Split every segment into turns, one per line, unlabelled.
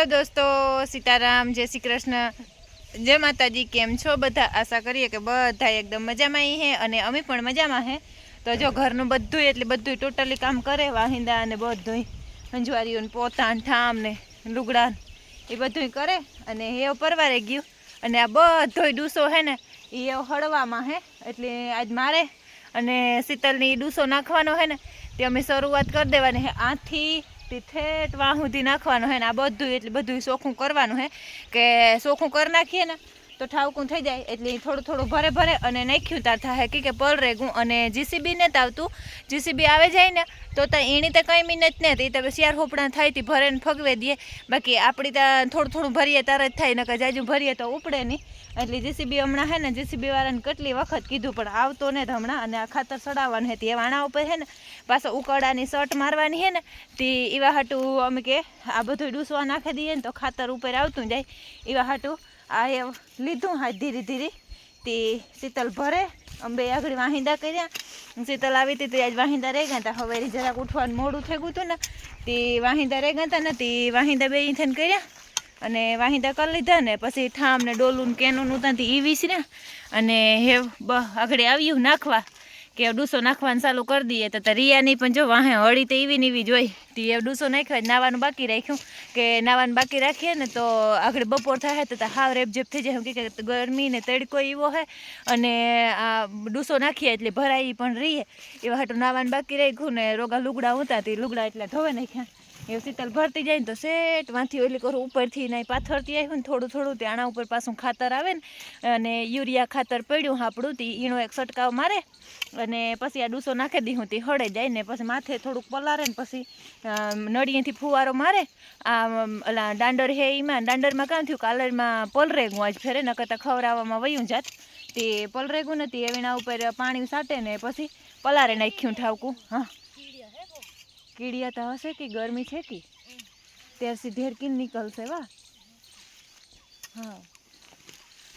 Hello દોસ્તો, સીતારામ, જય શ્રી કૃષ્ણ. જય માતાજી, કેમ છો? બધા આશા કરીએ કે બધા એકદમ મજામાં હે અને અમે પણ મજામાં હે. તો જો ઘરનું બધું એટલે બધું ટોટલી કામ કરે, વાહિંદા અને બધું અંજવારીઓ પોતાન, ઠામ ને લુગડા એ બધું કરે અને એ પરવારે ગયું. અને આ બધોય ડૂસો હે ને એ હળવામાં હે, એટલે આજ મારે અને શીતલની ડૂસો નાખવાનો હે ને, તે અમે શરૂઆત કરી દેવાની હે. આથી તે ઠેઠ વાહ સુધી નાખવાનું હે ને આ બધું એટલે બધું ચોખ્ખું કરવાનું હે કે ચોખ્ખું કરી નાખીએ ને તો ઠાવકું થઈ જાય એટલે થોડું થોડું ભરે ભરે અને નાખ્યું. તાર થાય કે પલ રેગું અને જીસીબી ને આવતું જીસીબી આવે જાય ને તો ત્યાં એની તો કંઈ મિનત ને તે તમે શિયાર હોપડા થાય તે ભરે ને ફગવે દઈએ બાકી આપણી ત્યાં થોડું થોડું ભરીએ તારે જ થાય, નકર જાજુ ભરીએ તો ઉપડે નહીં એટલે જીસીબી હમણાં હે ને જીસીબી વાળાને કેટલી વખત કીધું, પણ આવતો ને હમણાં અને આ ખાતર સડાવવાનું હે તે વાણા ઉપર હે ને પાછો ઉકળાની શર્ટ મારવાની હે ને તે એવા હાટું અમે કે આ બધું ડૂસવા નાખી દઈએ ને તો ખાતર ઉપર આવતું જાય. એવા હાટું આ એ લીધું હા ધીરે ધીરે. તે શીતલ ભરે, અંબે આગળ વાહિંદા કર્યા. શીતલ આવી હતી તે આજ વાહિંદા રહી ગયા હતા. હવે જરાક ઉઠવાનું મોડું થઈ ગયું હતું ને, તે વાહિંદા રહી ગયા હતા ને, તે વાહિંદા બે થઈને કર્યા અને વાહિંદા કરી લીધા ને, પછી ઠામ ને ડોલું કેનું ત્યાંથી ઈ વિસર્યા અને હે આગળ આવ્યું નાખવા. કે ડૂસો નાખવાનું ચાલુ કરી દઈએ તો રિયાની પણ જો વાહે હળી તો એવી ને એવી જોઈ તો એ ડૂસો નાખ્યો, નાવાનું બાકી રાખ્યું. કે નાવાનું બાકી રાખીએ ને તો આગળ બપોર થાય તો હાવ રેપઝેપ થઈ જાય. કે ગરમી ને તડકો એવો હે અને આ ડૂસો નાખીએ એટલે ભરાઈ પણ રહીએ. એવા હાટું નાવાનું બાકી રાખ્યું ને રોગા લુગડા ઉતા તે લુગડા એટલે ધોવે નાખ્યા. એ શીતલ ભરતી જાય ને તો સેટ વાંથી ઓલી કરું, ઉપરથી નહીં પાથરતી આવ્યું ને થોડું થોડું તે આણા ઉપર પાછું ખાતર આવે ને, અને યુરિયા ખાતર પડ્યું હાપડું તે, ઈણો એક છંટકાવ મારે, અને પછી આ ડૂસો નાખી દીધું તે હળે જાય ને પછી માથે થોડુંક પલારે ને પછી નળીએથી ફુવારો મારે આ ઓલા દાંડર હે એમાં દાંડરમાં કામ થયું કાલરમાં પલરેગું આજ ફેરે ન કરતાં ખવડાવવામાં વયું જાત, તે પલરેગું નથી એના ઉપર પાણી સાટે ને પછી પલારે નાખ્યું ઠાવકું, હા. કીડિયા તો હશે કે ગરમી છે કે ત્યારથી ધેરકીન નીકળશે વા હા.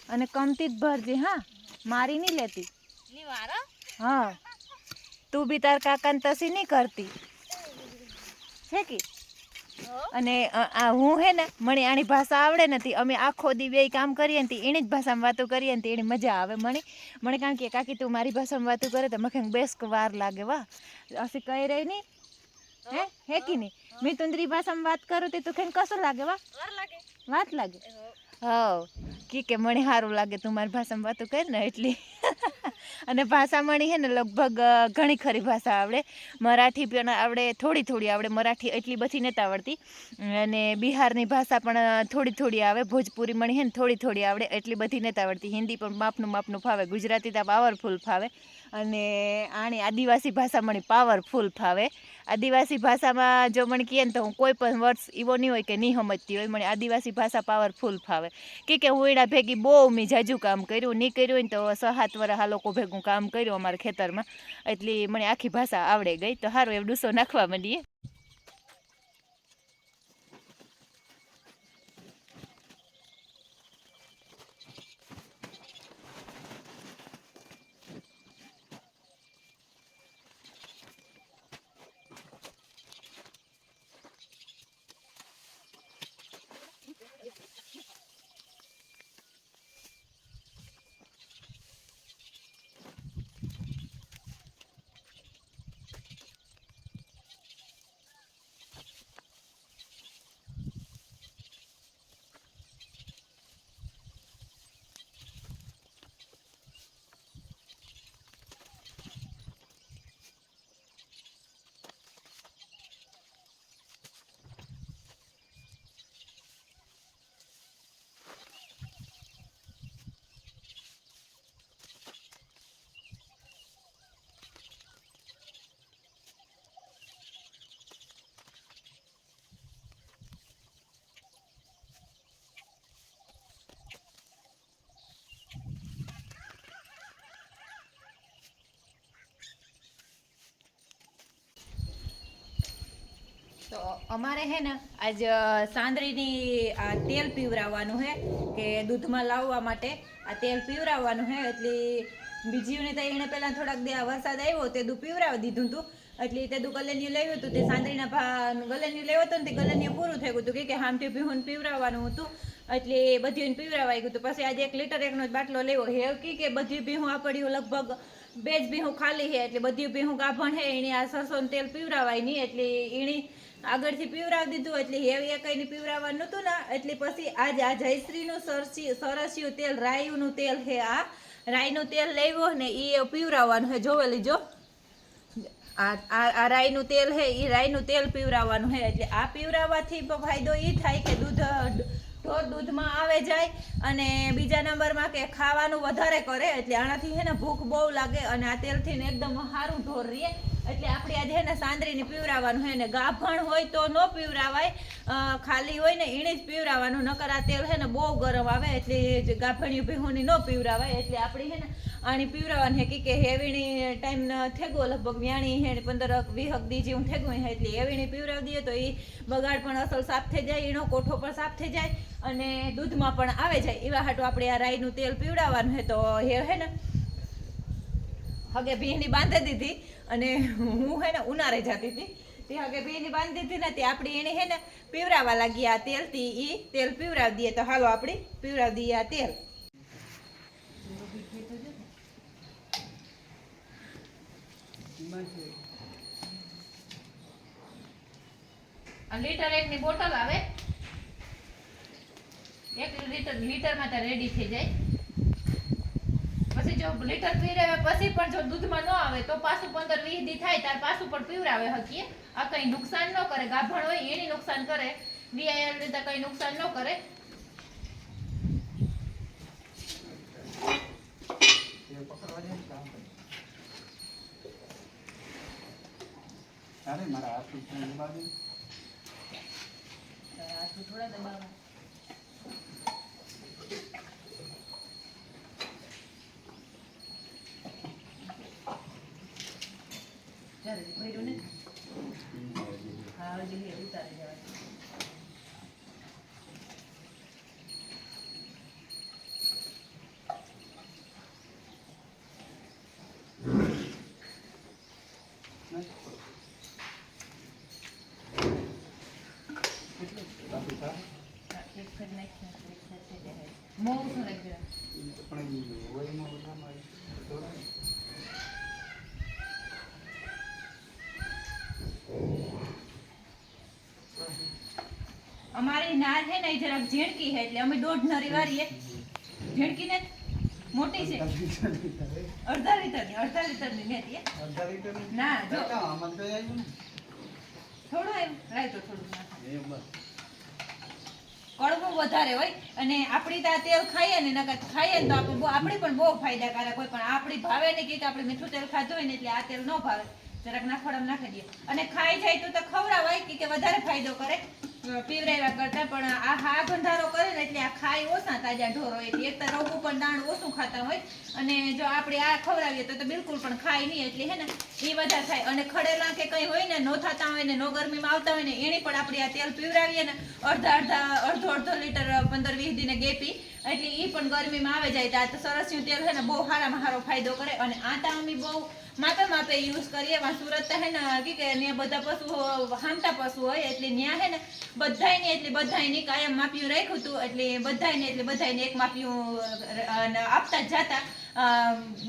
અને કમતી જ ભરજે હા મારી નહીં લેતી. હા. તું બી તાર કાકાને તસી નહીં કરતી. છે કે? અને આ હું હે ને મને આની ભાષા આવડે નથી અમે આખો દી બે કામ કરીએ ને એની જ ભાષામાં વાતો કરીએ ને તે એની મજા આવે મને મને કારણ કે કાકી તું મારી ભાષામાં વાતો કરે તો મખે બેસ વાર લાગે વાહ. અસી કહી રહી નહીં. હે હે કે નહીં મેં તુંદરી ભાષામાં વાત કરું તે તું કેમ કશું લાગે વાહ વાત લાગે હવ કી કે મને સારું લાગે તું મારી ભાષામાં વાતો કર ને એટલી અને ભાષા મળી હે ને લગભગ ઘણી ખરી ભાષા આવડે. મરાઠી પણ આવડે, થોડી થોડી આવડે. મરાઠી એટલી બધી નથી આવડતી. અને બિહારની ભાષા પણ થોડી થોડી આવે. ભોજપુરી મળી હે ને થોડી થોડી આવડે. એટલી બધી નથી આવડતી. હિન્દી પણ માપનું માપનું ફાવે. ગુજરાતી તો પાવરફુલ ફાવે. અને આણી આદિવાસી ભાષા મણી પાવરફુલ ફાવે. આદિવાસી ભાષામાં જો મને કહે ને તો હું કોઈ પણ વર્ષ એવો નહીં હોય કે નહીં સમજતી હોય. મને આદિવાસી ભાષા પાવરફુલ ફાવે. કે કે હું એના ભેગી બહુ મેં જાજુ કામ કર્યું, નહીં કર્યું હોય ને તો સહાત વર્ષ આ લોકો ભેગું કામ કર્યું અમારા ખેતરમાં. એટલે મને આખી ભાષા આવડે ગઈ, તો સારું એવું ડૂસો નાખવા માંડીએ તો અમારે હે ને આજ સાંદરીની આ તેલ પીવરાવવાનું હે, કે દૂધમાં લાવવા માટે. આ તેલ પીવરાવવાનું હે, એટલે બીજીઓને તો એણે પહેલાં થોડાક દે વરસાદ આવ્યો તે દુ પીવરાવી દીધું હતું એટલે તે દુ ગલેનિયું લેવું હતું તે સાંદરીના ભા ગલેનિયું લેવું હતું ને તે ગલેનિયું પૂરું થઈ ગયું હતું કે હામથી પીવું પીવરાવવાનું હતું. એટલે બધું પીવરાવાઈ ગયું હતું પછી આજે એક લીટર એકનો જ બાટલો લેવો હે કી કે બધી બીહું આપડ્યું લગભગ બે જ ભીહું ખાલી છે એટલે બધી ભીહું ગાભણ છે એની આ સરસોનું તેલ પીવરાવાય નહીં, એટલે એની આગળથી પીવરાવી દીધું એટલે હેવી એકઈની પીવરાવવાનું નહોતું ને, એટલે પછી આજ આ જયશ્રીનું સરસી સરસ્યું તેલ રાયુનું તેલ છે આ. રાઈનું તેલ લેવો ને એ પીવરાવવાનું છે. જોવે લીજો. આ આ રાઈનું તેલ છે એ રાઈનું તેલ પીવરાવવાનું છે. એટલે આ પીવરાવવાથી ફાયદો એ થાય કે દૂધ ઢોર દૂધમાં આવે જાય. અને બીજા નંબરમાં કે ખાવાનું વધારે કરે એટલે આનાથી છે ને ભૂખ બહુ લાગે અને આ તેલથી ને એકદમ સારું ઢોર રહીએ એટલે આપણે આજે ને સાંદરીને પીવરાવવાનું છે ને ગાભણ હોય તો ન પીવરાવાય ખાલી હોય ને એણે જ પીવરાવવાનું નકર આ તેલ છે ને બહુ ગરમ આવે એટલે ગાભણિયું ભીહોની ન પીવરાવાય. એટલે આપણી છે ને આની પીવરાવાની હે કે હેવીણી ટાઈમ થેગો લગભગ વ્યાણી હે પંદર વીહક દી જેવું થેગું હે એટલે હેવીણી પીવરાવી દઈએ તો એ બગાડ પણ અસલ સાફ થઈ જાય એનો કોઠો પણ સાફ થઈ જાય. અને દૂધમાં પણ આવે જાય એવા હાટું આપણે આ રાઈનું તેલ પીવડાવવાનું હે તો હે હે ને, હગે ભીની બાંધી દીધી અને હું હે ને ઉનારે જતી હતી. તે હગે ભીની બાંધી દીધી ને તે આપણી એને હે ને પીવરાવા લાગી આ તેલથી એ તેલ પીવરાવી દઈએ. તો હાલો આપણે પીવરાવી દઈએ આ તેલ. લીટર એકની બોટલ આવે. એક લીટર લીટરમાં તો રેડી થઈ જાય. પછી જો લીટર પીરાવે પછી પણ જો દૂધમાં ન આવે તો પાછું પંદર વીસ દી થાય ત્યાર પાછું પણ પીવરાવે હકીએ. આ કંઈ નુકસાન ન કરે ગાભણ હોય એની નુકસાન કરે. વીઆઈએલ રીતે કંઈ નુકસાન ન કરે.
મારા હાથ
થોડા દબાવવા ભર્યું ને હા હજી લે ઉતારી દેવા
કેટલું? બાકી સારું?
એક ફેર નાખ્યા એક ફેર થઈ જાય મોં શું નાખી દેવા
પણ ઈ ઓઇલમાં ઓછામાં દોડાય.
અમારી નાર હે ને જરાક ઝીણકી હે એટલે અમે દોઢ નરી વારીએ. ઝીણકી ને મોટી છે. અડધા મેથી હે.
અડધા લીટરની?
ના? જો.
આમાં તો આવ્યું
થોડું એમ રાયતો થોડું કડવું વધારે હોય અને આપણી ત્યાં તેલ ખાઈએ ને નકર ખાઈએ ને તો આપણે આપણી પણ બહુ ફાયદાકારક હોય પણ આપણી ભાવે ને કે આપણે મીઠું તેલ ખાધું હોય ને એટલે આ તેલ ન ભાવે. જરાક નાખવાડામાં નાખી દઈએ. અને ખાઈ જાય તો તો ખવડાવાય કે કે વધારે ફાયદો કરે? પીવડાવ્યા કરતા પણ આ હા ગંધારો કરે ને એટલે આ ખાય ઓછા તાજા ઢોરો એટલે એક તો રોગું પણ દાણ ઓછું ખાતા હોય અને જો આપણે આ ખવડાવીએ તો બિલકુલ પણ ખાય નહીં એટલે હે ને એ વધારે થાય. અને ખડેલા કે કંઈ હોય ને નો થતા હોય ને નો ગરમીમાં આવતા હોય ને એની પણ આપણે આ તેલ પીવડાવીએ ને અડધા અડધા અડધો અડધો લીટર પંદર વીસ દિને ગેપી એટલે એ પણ ગરમીમાં આવે જાય. તો સરસ્યું તેલ છે ને બહુ સારામાં સારો ફાયદો કરે. અને આ અમી બહુ માપે માપે યુઝ કરીએ. એમાં સુરત હે ને હકી કે ને બધા પશુઓ હામટા પશુ હોય, એટલે ન્યા હે ને બધાયને એટલે બધાયની કાયમ માપ્યું રાખ્યું હતું, એટલે બધાયને એટલે બધાને એક માપ્યું આપતા જાતા.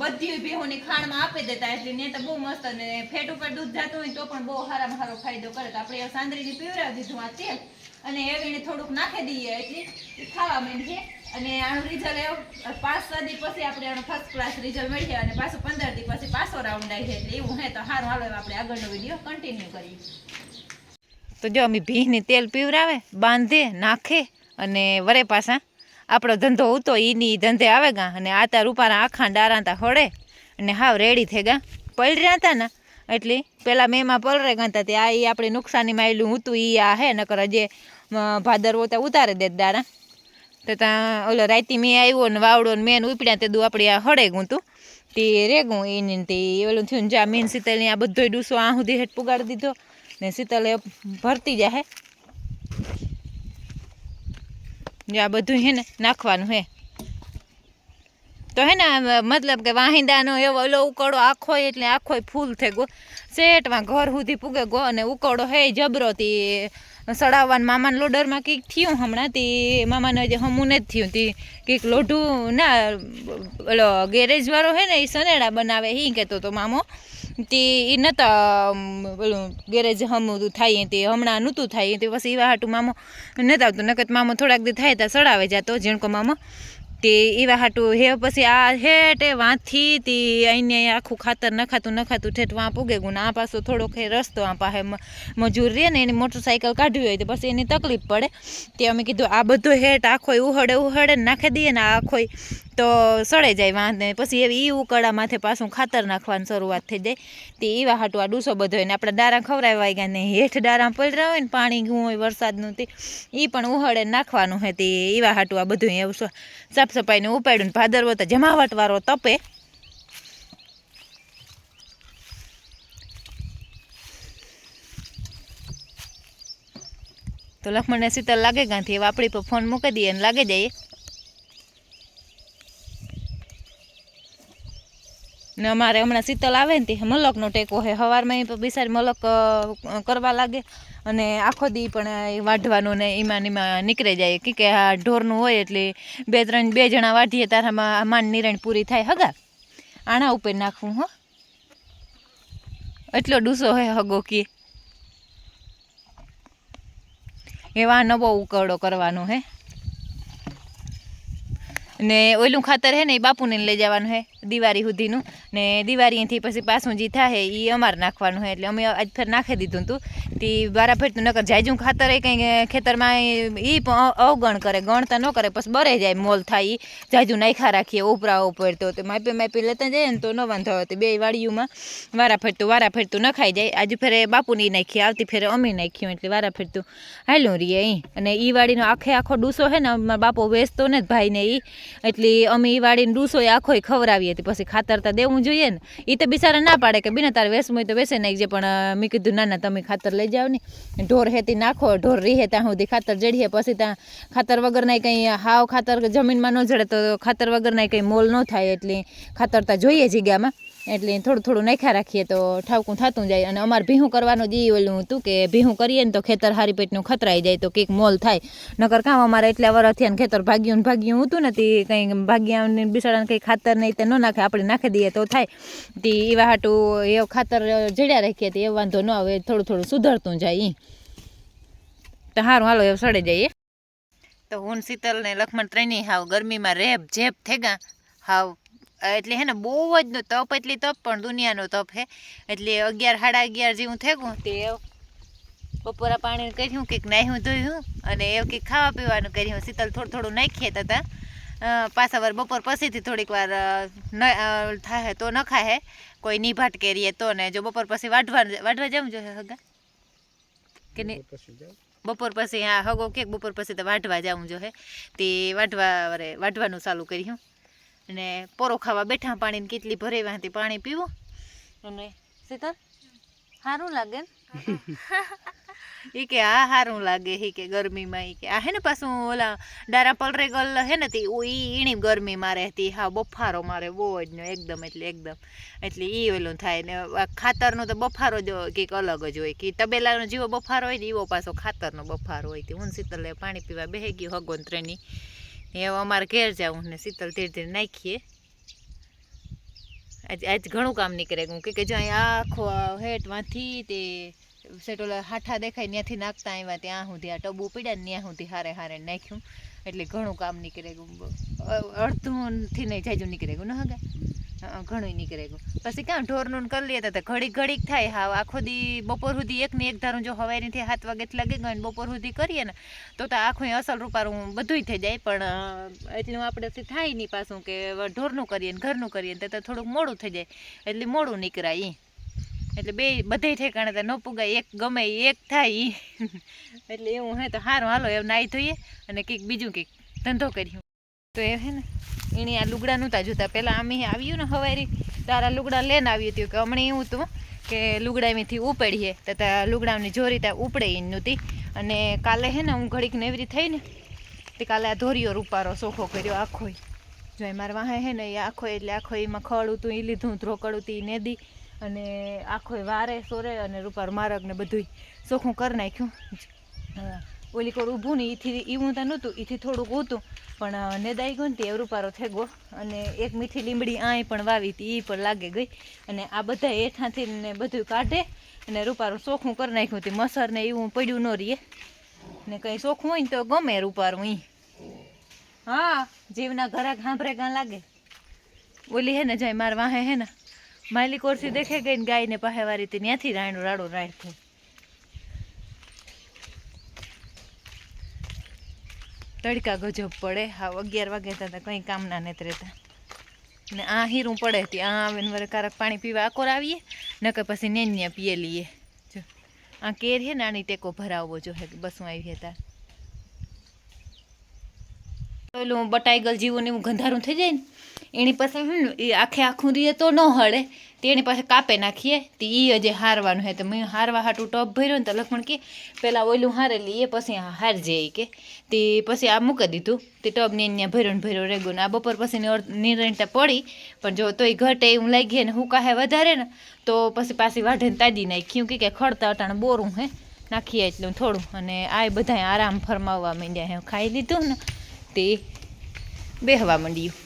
બધી ભેહોની ખાણમાં આપી દેતા, એટલે ને તો બહુ મસ્ત અને ફેટ ઉપર દૂધ જતું હોય તો પણ બહુ સારામાં સારો ફાયદો કરે. તો આપણે સાંદરીને પીવડાવી દીધું આ તેલ. અને એવીને થોડુંક નાખી દઈએ એટલે ખાવા માંડીએ અને આનું રિઝલ્ટ પાંચ છ દી પછી આપણે આનું ફર્સ્ટ ક્લાસ રિઝલ્ટ મળશે અને પાછું પંદર દી પછી પાછો રાઉન્ડ આવી જાય એટલે એવું હે તો સારું. હાલો આપણે આગળનો વીડિયો કન્ટિન્યુ કરીએ. તો જો અમે ભીની તેલ પીવરાવે, બાંધે, નાખે અને વરે પાછા આપણો ધંધો ઉતો એની ધંધે આવે ગા. અને આતા રૂપાના આખા ડારાતા હળે અને હાવ રેડી થઈ ગા. પલર્યા હતા ને, એટલે પહેલાં મેમાં પલરે ગયા હતા તે આ એ આપણે નુકસાનીમાં આવેલું હતું એ આ હે, નકર જે ભાદરવો ત્યાં ઉતારે દે દારા. તો ત્યાં ઓલો રાતી મેં આવ્યો ને વાવડો ને મેન ઉપડ્યા તે દુ આપણે આ હળે ગું તું. તે રેગું એને તે ઓલું થયું જા મેન શીતલની આ બધોય ડૂસો આ સુધી હેઠ પુગાડી દીધો ને શીતલે ભરતી જાહે આ બધું હે ને નાખવાનું હે. તો હે ને મતલબ કે વાહિંદાનો એવો ઓલો ઉકળો આખો એટલે આખો ફૂલ થઈ ગયો. સેટમાં ઘર સુધી પૂગે ગયો અને ઉકળો હે જબરો તી. સડાવવાનું મામાને લોડરમાં કંઈક થયું હમણાં તી. મામાને હજી હમું નથી થયું તી. કંઈક લોઢું ના ઓલો ગેરેજવાળો હે ને એ સનેડા બનાવે એ કહેતો તો મામો. તે એ અમ, ઓલું ગેરેજ હમું થાય તે. હમણાં નહોતું થાય તે. પછી એવા હાટું મામો નતા આવતું. નકર મામો થોડાક દી થાય ત્યાં સડાવે જાતો ઝીણકો મામો. તે એવા હાટું હે, પછી આ હેટે વાંથી તે અહીંને આખું ખાતર નખાતું નખાતું ઠેઠ વાં પૂગે ગુણ આ પાછો થોડોક હે રસ્તો આ પાસે મજૂર રહે ને એની મોટરસાઇકલ કાઢવી હોય તો પછી એની તકલીફ પડે. તે અમે કીધું, આ બધો હેઠ આખોય ઉહડે ઉહડે નાખી દઈએ ને આખોય તો સડે જાય વાંધે પછી એવી ઈ ઉકળા માથે પાછું ખાતર નાખવાની શરૂઆત થઈ જાય. તે એવા હાટું આ ડૂસો બધો હોય ને આપણે દારા ખવડાવવા ગયા ને હેઠ દારા પડ્યા હોય ને પાણી ગું હોય વરસાદનું તે એ પણ ઉહળે નાખવાનું હોય તે એવા હાટું આ બધું એવું સ- સાફ સફાઈને ઉપાડ્યું ભાદરવો તો જમાવટવાળો તપે. તો લક્ષ્મણને શીતળ લાગે ક્યાંથી હવે આપણી પર ફોન મૂકી દઈએ ને લાગે જઈએ. ને અમારે હમણાં શીતલ આવે ને તે મલકનો ટેકો છે. સવારમાં એ બિસારી મલક કરવા લાગે અને આખો દી પણ વાઢવાનું ને એમાં એમાં નીકળી જાય. કે કે આ ઢોરનું હોય એટલે બે ત્રણ, બે જણા વાઢીએ તારામાં માન નિરણ પૂરી થાય હગા આણા ઉપર નાખવું, હો. એટલો ડૂસો હે હગો કે. એવા નવો ઉકરડો કરવાનો હે. ને ઓલું ખાતર હે ને એ બાપુને લઈ જવાનું હે, દિવાળી સુધીનું. ને દિવાળીથી પછી પાછું જે થાય એ અમારે નાખવાનું હે, એટલે અમે આજ ફેર નાખી દીધું હતું તે બારા ફેર તો નકર જાયજું ખાતર એ કંઈ ખેતરમાં એ અવગણ કરે, ગણતા ન કરે, પછી બરે જાય, મોલ થાય એ જાજુ નાખ્યા રાખીએ, ઉપરા ઉપર તો, તે માપી માપી લેતા જાય ને તો ન વાંધો આવે. તો બે વાડીઓમાં વારા ફેરતું વારા ફેરતું નખાઈ જાય. આજુ ફેરે બાપુની નાખીએ આવતી ફેરે અમે નાખ્યું, એટલે વારા ફેરતું હાલું રહીએ અહીં અને એ વાડીનો આખે આખો ડૂસો હે ને મારા બાપો વેચતો ને જ ભાઈને એ એટલે અમે એ વાડીને ડૂસો આખોય આખો ખવડાવીએ હતી પછી ખાતર તો દેવું જોઈએ ને. એ તો બિચારા ના પાડે કે બિના તારે વેસવું તો વેસે નાખજે. પણ મેં કીધું, ના ના, તમે ખાતર લઈ જાઓ ને. ઢોર હેતી નાખો, ઢોર રીહે ત્યાં સુધી ખાતર જડીએ. પછી ત્યાં ખાતર વગરના કંઈ હાવ ખાતર જમીનમાં ન જડે તો ખાતર વગરના કંઈ મોલ ન થાય. એટલે ખાતર તો જોઈએ જગ્યામાં. એટલે થોડું થોડું નાખ્યા રાખીએ તો ઠાવકું થતું જાય. અને અમારે ભીહું કરવાનું જ ઓલું હતું કે ભીહું કરીએ ને તો ખેતર હારી પેટનું ખતરાઈ જાય તો કંઈક મોલ થાય. નકર કામ અમારે એટલા વર્ષ થયા ને ખેતર ભાગ્યું ને ભાગ્યું હતું ને તે કંઈ ભાગ્યા ને બિસાડાને કંઈ ખાતર નહીં તે ન નાખે, આપણે નાખી દઈએ તો થાય. તે એવા હાટું એ ખાતર જડ્યા રાખીએ તો, એ વાંધો ન આવે, થોડું થોડું સુધરતું જાય એ તો સારું હાલો એવું સડે જઈએ. તો હું શીતલ ને લક્ષ્મણ ત્રણેય હાવ ગરમીમાં રેપ જેપ થઈ ગયા હાવ એટલે હે ને બહુ જ નો તપ એટલી તપ પણ દુનિયાનો તપ હે. એટલે અગિયાર સાડા અગિયાર જેવું થઈ ગયું તે બપોરા પાણી કર્યું કંઈક નાહ્યું ધોયું અને એવું કંઈક ખાવા પીવાનું કર્યું. શીતલ થોડું થોડું નાખીએ તો તા પાછા વાર બપોર પછીથી થોડીક વાર ન થાય તો ન ખાય કોઈ નિભાટ કરીએ તો ને જો બપોર પછી વાઢવા વાઢવા જવું જોઈએ હગા? કે નહીં બપોર પછી હા હગો કે બપોર પછી તો વાઢવા જવું જોઈએ તે વાઢવા વરે વાઢવાનું ચાલુ કર્યું. અને પોરો ખાવા બેઠા પાણીની કેટલી ભરેવા હતી પાણી પીવું? અને શીતલ સારું લાગે ને? ઈ કે આ સારું લાગે હી કે ગરમીમાં ઈ કે આ હે ને પાછું ઓલા ડારા પલરે ગલ હે ને તી ઈ ઈણી ગરમી મારે હતી હા બફારો મારે બહુ જ ને એકદમ એટલે એકદમ. એટલે ઈ ઓલું થાય ને આ ખાતરનો તો બફારો જ કંઈક અલગ જ હોય કે તબેલાનો જેવો બફારો હોય ને એવો પાછો ખાતરનો બફારો હોય તે. હું શીતલ પાણી પીવા બેહી ગયું હગોન હવે અમારે ઘેર જાઉં ને શીતલ ધીરે ધીરે નાખીએ. આજ આજ ઘણું કામ નીકળે. ગયું કે જો અહીં આખો હેઠમાંથી તે સેટોલા હાઠા દેખાય ત્યાંથી નાખતા આવ્યા ત્યાં સુધી આ ટબુ પડ્યા ને ત્યાં સુધી હારે હારે નાખ્યું. એટલે ઘણું કામ નીકળે. અડધુંથી નહીં જાજુ નીકળે. ગયું ને હગા હા, ઘણું નીકળે ગયું. પછી ક્યાં ઢોરનું કરી લઈએ તો ઘડીક ઘડીક થાય. હા આખો દી બપોર સુધી એક ને એક ધારું જો હવારીથી સાત વાગે લાગી ગયો ને બપોર સુધી કરીએ ને, તો તો આખું અસલ રૂપારું બધુંય થઈ જાય. પણ એટલું આપણે થાય નહીં પાછું કે ઢોરનું કરીએ ને ઘરનું કરીએ ને તો થોડુંક મોડું થઈ જાય. એટલે મોડું નીકળાય ઈ. એટલે બે બધે ઠેકાણે તો ન પુગાય, એક ગમે એક થાય એટલે એવું હે તો સારું હાલો એવું નાહી ધોઈએ અને કંઈક બીજું કંઈક ધંધો કર્યું તો એ હે ને. એણે આ લુગડા નહોતા જોતા. પહેલાં અમે આવ્યું ને હવારી તારા લુગડા લઈને આવ્યું હતું કે હમણાં એવું હતું કે લુગડા એમાંથી ઉપડીએ. તો ત્યાં લુગડાની જોરી ત્યાં ઉપડે એ નહોતી. અને કાલે હે ને હું ઘડીક નેવરી થઈ ને, તે કાલે આ ધોરીઓ રૂપારો સોખો કર્યો આખો જો મારા વાહે હે ને એ આખો એટલે આખો એમાં ખડ હતું એ લીધું, ધ્રોકડ હતું એ નેદી. અને આખો વારે, સોરે અને રૂપાર મારક ને બધુંય સોખું કરી નાખ્યું. હા. ઓલી કોર ઊભું ને એથી એવું તો નહોતું એથી થોડુંક ઊતું. પણ નેદાઈ ગયું ને તે રૂપારો થઈ ગયો. અને એક મીઠી લીમડી આય પણ વાવી હતી એ પણ લાગે ગઈ. અને આ બધા હેઠાથી ને બધું કાઢે અને રૂપારું ચોખ્ખું કરી નાખ્યું હતી. મસર ને એવું પડ્યું ન રહીએ. ને કંઈ ચોખ્ખું હોય ને તો ગમે રૂપારું અહીં હા, જીવના ઘરાક સાંભળે કાં લાગે? ઓલી હે ને, જાય માર વાહે હે ને માયલી કોરસી દેખે ગઈ ને ગાયને પાસે વારી હતી, ત્યાંથી રાયણું રાડું રાખ્યું તડકા ગજબ પડે. હા, અગિયાર વાગે હતા કંઈ કામના નથી રહેતા ને આ હીરું પડે હતી. આ આવીને વરે કારક પાણી પીવા આકોર આવીએ, નકર પછી નેન્યા પીએ લઈએ. જો, આ કેર છે ને, આની ટેકો ભરાવવો જો હે બસું આવી હતા પેલું બટાઈગલ જીવોને એવું ગંધારું થઈ જાય ને? એની પાસે એ આખે આખું રીએ તો ન હળે. તે એની પાસે કાપે નાખીએ, તે એ હજે હારવાનું હે. તો મેં હારવા હાટું ટપ ભર્યો ને તો લખમણ કે પહેલાં ઓલું હારેલી એ પછી હાર જઈએ કે. તે પછી આ મૂકી દીધું. તે ટબ ને ત્યાં ભર્યો ને ભર્યો રેગો આ બપોર પછી નિરણતા પડી. પણ જો તોય ઘટે એવું લાગીએ ને હું કાહે વધારે ને, તો પછી પાછી વાઢીને તાજી નાખ્યું કે ખડતા અટાણે બોરું હે. નાખીએ એટલું થોડું. અને આ બધા આરામ ફરમાવવા માંડ્યા હે ખાઈ લીધું ને તે બેહવા માંડ્યું.